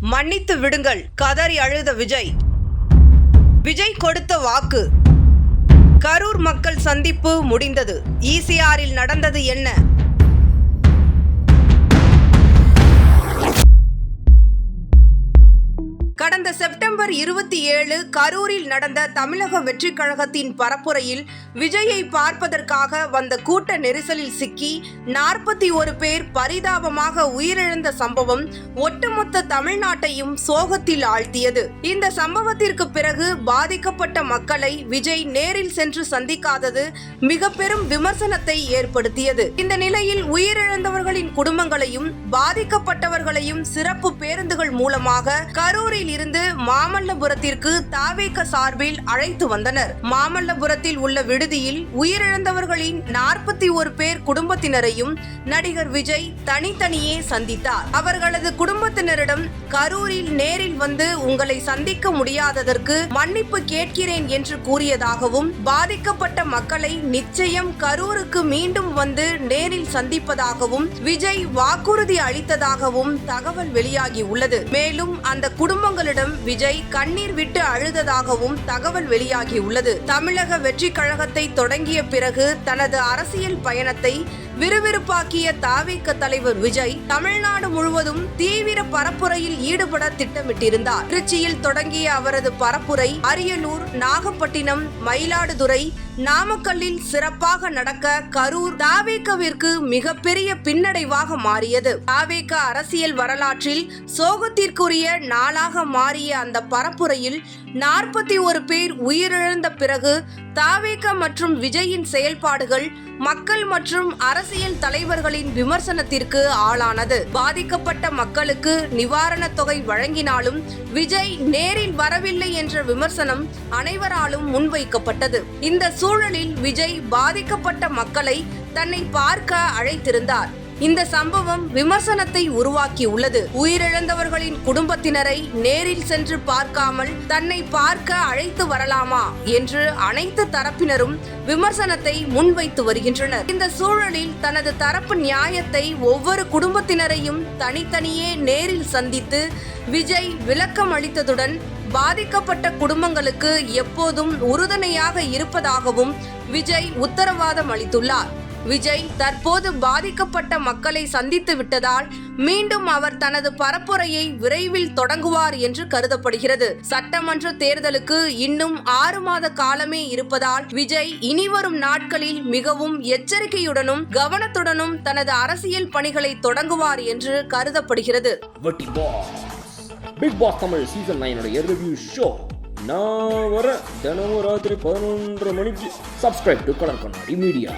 மன்னித்து விடுங்கள் கதறி அழுத விஜய். விஜய் கொடுத்த வாக்கு. கரூர் மக்கள் சந்திப்பு முடிந்தது. ஈசிஆரில் நடந்தது என்ன? செப்டம்பர் இருபத்தி ஏழு கரூரில் நடந்த தமிழக வெற்றிக் கழகத்தின் பரப்புரையில் விஜயை பார்ப்பதற்காக வந்த கூட்ட நெரிசலில் சிக்கி நாற்பத்தி ஒரு பேர் பரிதாபமாக உயிரிழந்த சம்பவம் ஒட்டுமொத்த தமிழ்நாட்டையும் சோகத்தில் ஆழ்த்தியது. இந்த சம்பவத்திற்கு பிறகு பாதிக்கப்பட்ட மக்களை விஜய் நேரில் சென்று சந்திக்காதது மிக பெரும் விமர்சனத்தை ஏற்படுத்தியது. இந்த நிலையில் உயிரிழந்தவர்களின் குடும்பங்களையும் பாதிக்கப்பட்டவர்களையும் சிறப்பு பேருந்துகள் மூலமாக கரூரில் இருந்து மாமல்லபுரத்திற்கு தாவேக சார்பில் அழைத்து வந்தனர். மாமல்லபுரத்தில் உள்ள விடுதியில் உயிரிழந்தவர்களின் நாற்பத்தி ஒரு பேர் குடும்பத்தினரையும் நடிகர் விஜய் தனித்தனியே சந்தித்தார். அவர்களது குடும்பத்தினரிடம் கரூரில் நேரில் வந்து உங்களை சந்திக்க முடியாததற்கு மன்னிப்பு கேட்கிறேன் என்று கூறியதாகவும் பாதிக்கப்பட்ட மக்களை நிச்சயம் கரூருக்கு மீண்டும் வந்து நேரில் சந்திப்பதாகவும் விஜய் வாக்குறுதி அளித்ததாகவும் தகவல் வெளியாகி உள்ளது. மேலும் அந்த குடும்பங்களிடம் விஜய் கண்ணீர் விட்டு அழுததாகவும் தகவல் வெளியாகியுள்ளது. தமிழக வெற்றி கழகத்தை தொடங்கிய பிறகு தனது அரசியல் பயணத்தை விறுவிறுப்பாக்கிய தாவேக்க தலைவர் விஜய் தமிழ்நாடு முழுவதும் தீவிர பரப்புரையில் ஈடுபட திட்டமிட்டிருந்தார். திருச்சியில் தொடங்கிய அவரது பரப்புரை அரியலூர் நாகப்பட்டினம் மயிலாடுதுறை நாமக்கல்லில் சிறப்பாக நடக்க கரூர் தாவேக்கவிற்கு மிகப்பெரிய பின்னடைவாக மாறியது. தாவேக்க அரசியல் வரலாற்றில் சோகத்திற்குரிய நாளாக மாறிய அந்த பரப்புரையில் நாற்பத்தி ஒரு பேர் உயிரிழந்த பிறகு தாவேக்க மற்றும் விஜயின் செயல்பாடுகள் மக்கள் மற்றும் அரசியல் தலைவர்களின் விமர்சனத்திற்கு ஆளானது. பாதிக்கப்பட்ட மக்களுக்கு நிவாரணத் தொகை வழங்கினாலும் விஜய் நேரில் வரவில்லை என்ற விமர்சனம் அனைவராலும் முன்வைக்கப்பட்டது. இந்த சூழலில் விஜய் பாதிக்கப்பட்ட மக்களை தன்னை பார்க்க அழைத்திருந்தார். இந்த சம்பவம் விமர்சனத்தை உருவாக்கியுள்ளது. உயிரிழந்தவர்களின் குடும்பத்தினரை நேரில் சென்று பார்க்காமல் தன்னை பார்க்க அழைத்து வரலாமா என்று அனைத்து தரப்பினரும் விமர்சனத்தை முன்வைத்து வருகின்றனர். இந்த சூழலில் தனது தரப்பு நியாயத்தை ஒவ்வொரு குடும்பத்தினரையும் தனித்தனியே நேரில் சந்தித்து விஜய் விளக்கம் அளித்ததுடன் பாதிக்கப்பட்ட குடும்பங்களுக்கு எப்போதும் உறுதுணையாக இருப்பதாகவும் விஜய் உத்தரவாதம் அளித்துள்ளார். விஜய் தற்போது பாதிக்கப்பட்ட மக்களை சந்தித்து விட்டதால் மீண்டும் அவர் தனது பரப்புரையை விரைவில் தொடங்குவார் என்று கருதப்படுகிறது. சட்டமன்ற தேர்தலுக்கு இன்னும் ஆறு மாத காலமே இருப்பதால் விஜய் இனிவரும் நாட்களில் மிகவும் எச்சரிக்கையுடனும் கவனத்துடனும் தனது அரசியல் பணிகளை தொடங்குவார் என்று கருதப்படுகிறது. Bigg Boss Tamil season review show நான் வர தினமும் ராத்திரி பதினொன்றரை மணிக்கு subscribe to colour Kannadi media